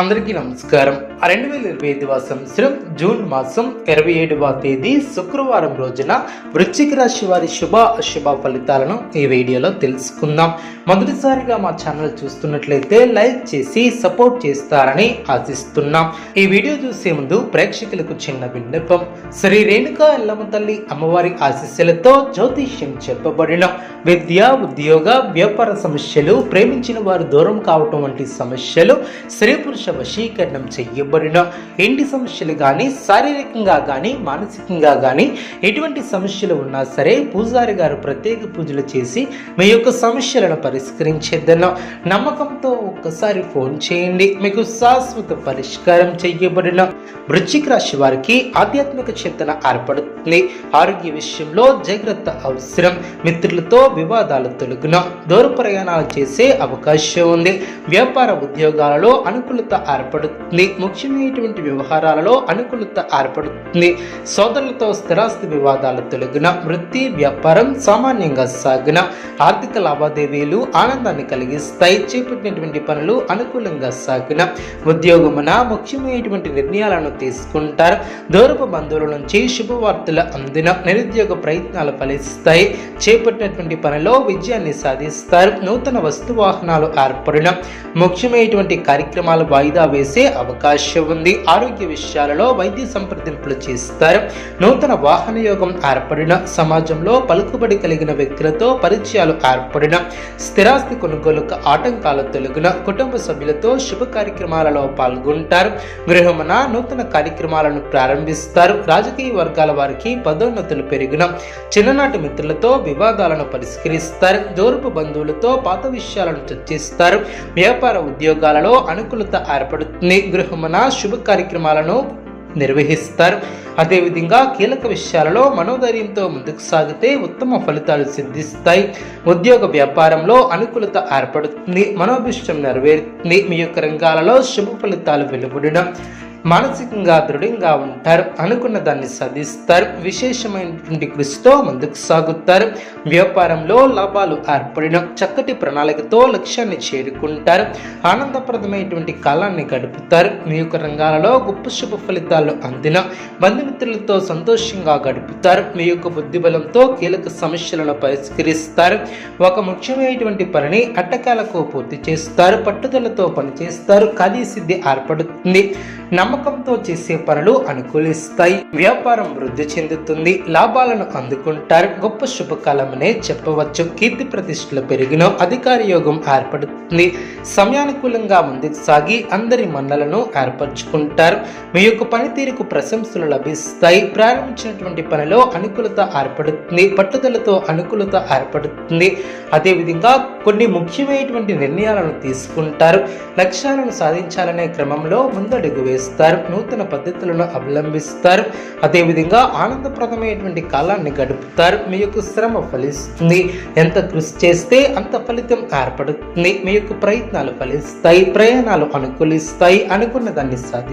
అందరికీ నమస్కారం. రెండు వేల ఇరవై ఐదవ సంవత్సరం జూన్ మాసం ఇరవై ఏడవ తేదీ శుక్రవారం రోజున వృశ్చిక రాశి వారి శుభ అశుభ ఫలితాలను ఈ వీడియోలో తెలుసుకుందాం. మొదటిసారిగా మా ఛానల్ చూస్తున్నట్లయితే లైక్ చేసి సపోర్ట్ చేస్తారని ఆశిస్తున్నాం. ఈ వీడియో చూసే ముందు ప్రేక్షకులకు చిన్న విన్నపం. శ్రీ రేణుకా ఎల్లమ్మ తల్లి అమ్మవారి ఆశీస్సులతో జ్యోతిష్యం చెప్పబడిన విద్య ఉద్యోగ వ్యాపార సమస్యలు ప్రేమించిన వారు దూరం కావటం వంటి సమస్యలు స్త్రీ పురుష వశీకరణం చెయ్యబడిన ఇంటి సమస్యలు కానీ శారీరకంగా కానీ మానసికంగా కానీ ఎటువంటి సమస్యలు ఉన్నా సరే పూజారి గారు ప్రత్యేక పూజలు చేసి మీ యొక్క సమస్యలను పరిష్కరించేద్దన్న నమ్మకంతో ఒక్కసారి ఫోన్ చేయండి. మీకు శాశ్వత పరిష్కారం చెయ్యబడిన వృశ్చిక రాశి వారికి ఆధ్యాత్మిక చింతన ఏర్పడుతుంది. ఆరోగ్య విషయంలో జాగ్రత్త అవసరం. మిత్రులతో వివాదాలు తొలగున దూర ప్రయాణాలు చేసే అవకాశం ఉంది. వ్యాపార ఉద్యోగాలలో అనుకూలత ఏర్పడుతుంది. ముఖ్యమైనటువంటి వ్యవహారాలలో అనుకూలత ఏర్పడుతుంది. సోదరులతో స్థిరాస్తి వివాదాలు తొలగిన వృత్తి వ్యాపారం సామాన్యంగా సాగిన ఆర్థిక లావాదేవీలు ఆనందాన్ని కలిగిస్తాయి. చేపట్టినటువంటి పనులు అనుకూలంగా సాగిన ఉద్యోగమున ముఖ్యమైనటువంటి నిర్ణయాలను తీసుకుంటారు. దూరపు బంధువుల నుంచి శుభవార్తలు అందిన నిరుద్యోగ ప్రయత్నాలు ఫలిస్తాయి. చేపట్టినటువంటి పనిలో విజయాన్ని సాధిస్తారు. నూతన వస్తు వాహనాలు ఏర్పడిన ముఖ్యమైనటువంటి కార్యక్రమాలు వాయిదా వేసే అవకాశం ఉంది. ఆరోగ్య విషయాలలో వైద్య సంప్రదింపులు చేస్తారు. నూతన వాహన యోగం ఏర్పడిన సమాజంలో పలుకుబడి కలిగిన వ్యక్తులతో పరిచయాలు ఏర్పడిన స్థిరాస్తి కొనుగోలుకు ఆటంకాలు తొలగిన కుటుంబ సభ్యులతో శుభ కార్యక్రమాలలో పాల్గొంటారు. గృహమున నూతన కార్యక్రమాలను ప్రారంభిస్తారు. రాజకీయ వర్గాల వారికి పదోన్నతులు పెరిగిన చిన్ననాటి మిత్రులతో వివాదాలను పరిష్కరిస్తారు. దూరపు బంధువులతో పాత విషయాలను చర్చిస్తారు. వ్యాపార ఉద్యోగాలలో అనుకూలత ఏర్పడుతుంది. గృహమున శుభ కార్యక్రమాలను నిర్వహిస్తారు. అదేవిధంగా కీలక విషయాలలో మనోధైర్యంతో ముందుకు సాగితే ఉత్తమ ఫలితాలు సిద్ధిస్తాయి. ఉద్యోగ వ్యాపారంలో అనుకూలత ఏర్పడుతుంది. మనోభిష్టం నెరవేరుతుంది. మీ యొక్క రంగాలలో శుభ ఫలితాలు వెలువడడం మానసికంగా దృఢంగా ఉంటారు అనుకున్న దాన్ని సాధిస్తారు. విశేషమైనటువంటి కృషితో ముందుకు సాగుతారు. వ్యాపారంలో లాభాలు ఏర్పడిన చక్కటి ప్రణాళికతో లక్ష్యాన్ని చేరుకుంటారు. ఆనందప్రదమైనటువంటి కాలాన్ని గడుపుతారు. మీ యొక్క రంగాలలో గొప్ప శుభ ఫలితాలు అందిన బంధుమిత్రులతో సంతోషంగా గడుపుతారు. మీ యొక్క బుద్ధిబలంతో కీలక సమస్యలను పరిష్కరిస్తారు. ఒక ముఖ్యమైనటువంటి పనిని అట్టకాలకు పూర్తి చేస్తారు. పట్టుదలతో పనిచేస్తారు. కార్యసిద్ధి ఏర్పడుతుంది. నమ్మకంతో చేసే పనులు అనుకూలిస్తాయి. వ్యాపారం వృద్ధి చెందుతుంది. లాభాలను అందుకుంటారు. గొప్ప శుభకాలమనే చెప్పవచ్చు. కీర్తి ప్రతిష్టలు పెరిగిన అధికార యోగం ఏర్పడుతుంది. సమయానుకూలంగా ముందుకు సాగి అందరి మన్నలను ఏర్పరచుకుంటారు. మీ యొక్క పనితీరుకు ప్రశంసలు లభిస్తాయి. ప్రారంభించినటువంటి పనిలో అనుకూలత ఏర్పడుతుంది. పట్టుదలతో అనుకూలత ఏర్పడుతుంది. అదేవిధంగా కొన్ని ముఖ్యమైనటువంటి నిర్ణయాలను తీసుకుంటారు. లక్ష్యాలను సాధించాలనే క్రమంలో ముందడుగు వేస్తారు. నూతన పద్ధతులను అవలంబిస్తారు. అదేవిధంగా ఆనందప్రదమైనటువంటి కాలాన్ని గడుపుతారు. మీ యొక్క శ్రమ ఫలిస్తుంది. ఎంత కృషి చేస్తే అంత ఫలితం ఏర్పడుతుంది. మీ యొక్క ప్రయత్నాలు ఫలిస్తాయి ప్రయాణాలు అనుకూలిస్తాయి అనుకున్న దాన్ని సాధి